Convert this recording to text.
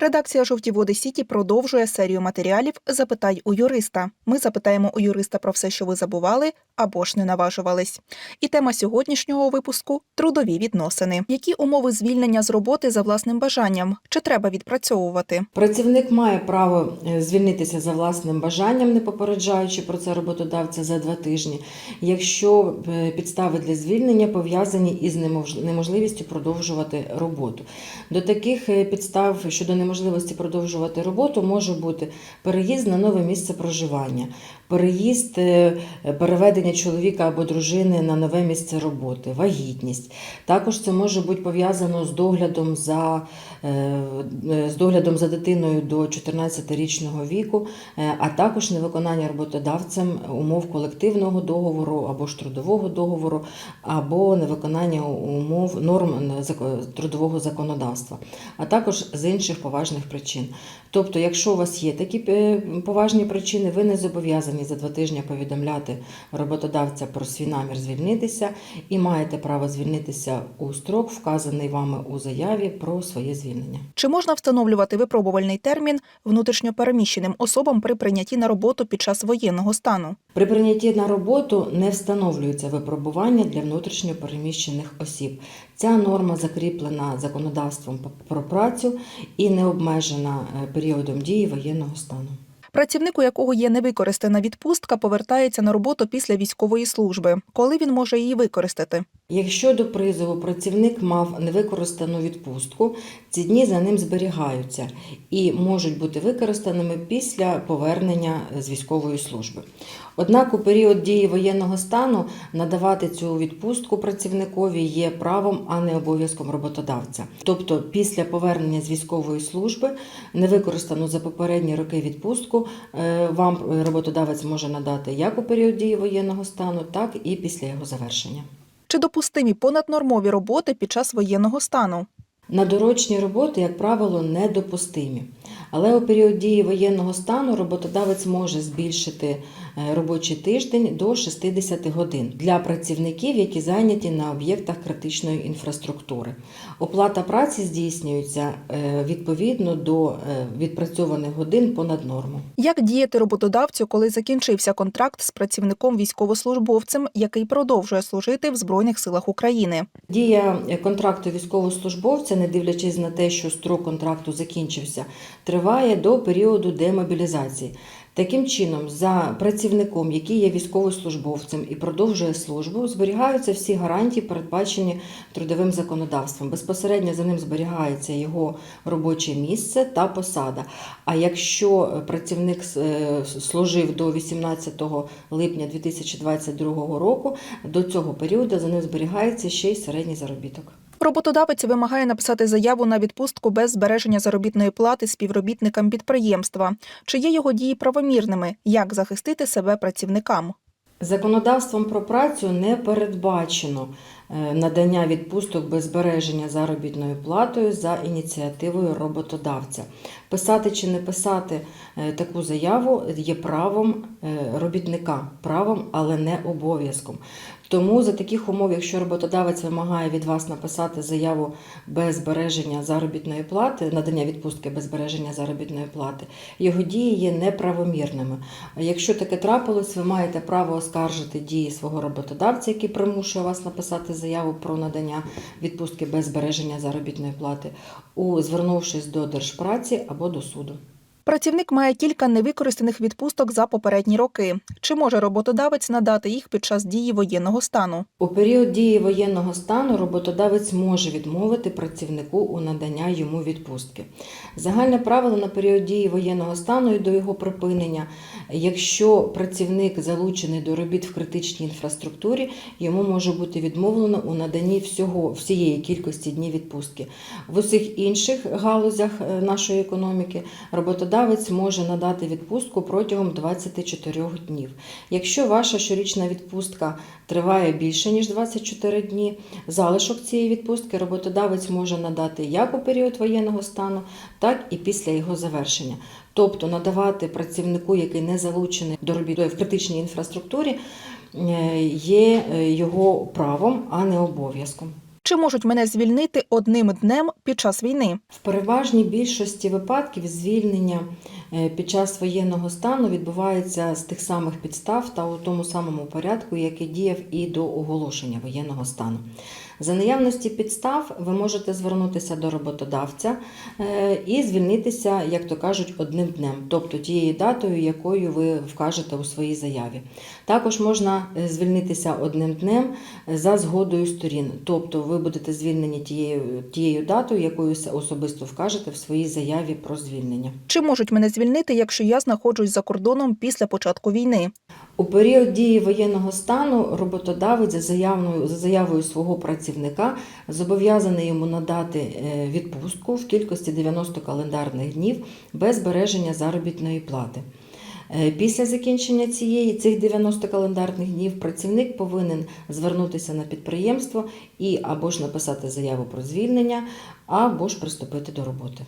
Редакція «Жовті води Сіті продовжує серію матеріалів Запитай у юриста. Ми запитаємо у юриста про все, що ви забували або ж не наважувались. І тема сьогоднішнього випуску трудові відносини. Які умови звільнення з роботи за власним бажанням? Чи треба відпрацьовувати? Працівник має право е, звільнитися за власним бажанням, не попереджаючи про це роботодавця за два тижні, якщо е, підстави для звільнення пов'язані із немож- неможливістю продовжувати роботу. До таких е, підстав щодо неможливості продовжувати роботу може бути переїзд на нове місце проживання, переїзд, е, переведення чоловіка або дружини на нове місце роботи, вагітність. Також це може бути пов'язано з доглядом за, е, е, з доглядом за дитиною до 14-річного віку, а також невиконання роботодавцем умов колективного договору або ж трудового договору, або невиконання умов норм трудового законодавства, а також з інших поважних причин. Тобто, якщо у вас є такі е, поважні причини, ви не зобов'язані за два тижні повідомляти роботодавця про свій намір звільнитися і маєте право звільнитися у строк, вказаний вами у заяві про своє звільнення. Чи можна встановлювати випробувальний термін внутрішньопереміщеним особам при прийнятті на роботу під час воєнного стану? При прийнятті на роботу не встановлюється випробування для внутрішньо переміщених осіб. Ця норма закріплена законодавством про працю і не обмежена е, періодом дії воєнного стану. Працівник, у якого є невикористана відпустка, повертається на роботу після військової служби. Коли він може її використати? Якщо до призову працівник мав невикористану відпустку, ці дні за ним зберігаються і можуть бути використаними після повернення з військової служби. Однак у період дії воєнного стану надавати цю відпустку працівникові є правом, а не обов'язком роботодавця. Тобто, після повернення з військової служби невикористану за попередні роки відпустку е, вам роботодавець може надати як у період дії воєнного стану, так і після його завершення. Чи допустимі понаднормові роботи під час воєнного стану? Надорочні роботи, як правило, недопустимі. Але у період дії воєнного стану роботодавець може збільшити е, робочий тиждень до 60 годин для працівників, які зайняті на об'єктах критичної інфраструктури. Оплата праці здійснюється е, відповідно до е, відпрацьованих годин понад норму. Як діяти роботодавцю, коли закінчився контракт з працівником військовослужбовцем, який продовжує служити в Збройних силах України? Дія контракту військовослужбовця, не дивлячись на те, що строк контракту закінчився, триває до періоду демобілізації. Таким чином, за працівником, який є військовослужбовцем і продовжує службу, зберігаються всі гарантії, передбачені трудовим законодавством. Безпосередньо за ним зберігається його робоче місце та посада. А якщо працівник е, служив до 18 липня 2022 року, до цього періоду за ним зберігається ще й середній заробіток. Роботодавець вимагає написати заяву на відпустку без збереження заробітної плати співробітникам підприємства. Чи є його дії правомірними? Як захистити себе працівникам? Законодавством про працю не передбачено надання відпусток без збереження заробітною платою за ініціативою роботодавця. Писати чи не писати е, таку заяву є правом е, робітника, правом, але не обов'язком. Тому за таких умов, якщо роботодавець вимагає від вас написати заяву без збереження заробітної плати, надання відпустки без збереження заробітної плати, його дії є неправомірними. Якщо таке трапилось, ви маєте право оскаржити дії свого роботодавця, який примушує вас написати заяву про надання відпустки без збереження заробітної плати, у звернувшись до держпраці або до суду. Працівник має кілька невикористаних відпусток за попередні роки. Чи може роботодавець надати їх під час дії воєнного стану? У період дії воєнного стану роботодавець може відмовити працівнику у надання йому відпустки. Загальне правило на період дії воєнного стану і до його припинення, якщо працівник залучений до робіт в критичній інфраструктурі, йому може бути відмовлено у наданні всього всієї кількості днів відпустки. В усіх інших галузях е, нашої економіки роботодавець може надати відпустку протягом 24 днів. Якщо ваша щорічна відпустка триває більше ніж 24 дні, залишок цієї відпустки роботодавець може надати як у період воєнного стану, так і після його завершення. Тобто надавати працівнику, який не залучений до робіт в критичній інфраструктурі, е, є е, його правом, а не обов'язком. Чи можуть мене звільнити одним днем під час війни? В переважній більшості випадків звільнення під час воєнного стану відбувається з тих самих підстав та у тому самому порядку, який діяв і до оголошення воєнного стану. За наявності підстав ви можете звернутися до роботодавця е, і звільнитися, як то кажуть, одним днем, тобто тією датою, якою ви вкажете у своїй заяві. Також можна е, звільнитися одним днем е, за згодою сторін, тобто ви будете звільнені тією, тією датою, якою особисто вкажете в своїй заяві про звільнення. Чи можуть мене звільнити, якщо я знаходжусь за кордоном після початку війни? У період дії воєнного стану роботодавець за заявою, за заявою свого працівника зобов'язаний йому надати е, відпустку в кількості 90 календарних днів без збереження заробітної плати. Е, Після закінчення цієї цих 90 календарних днів працівник повинен звернутися на підприємство і або ж написати заяву про звільнення, або ж приступити до роботи.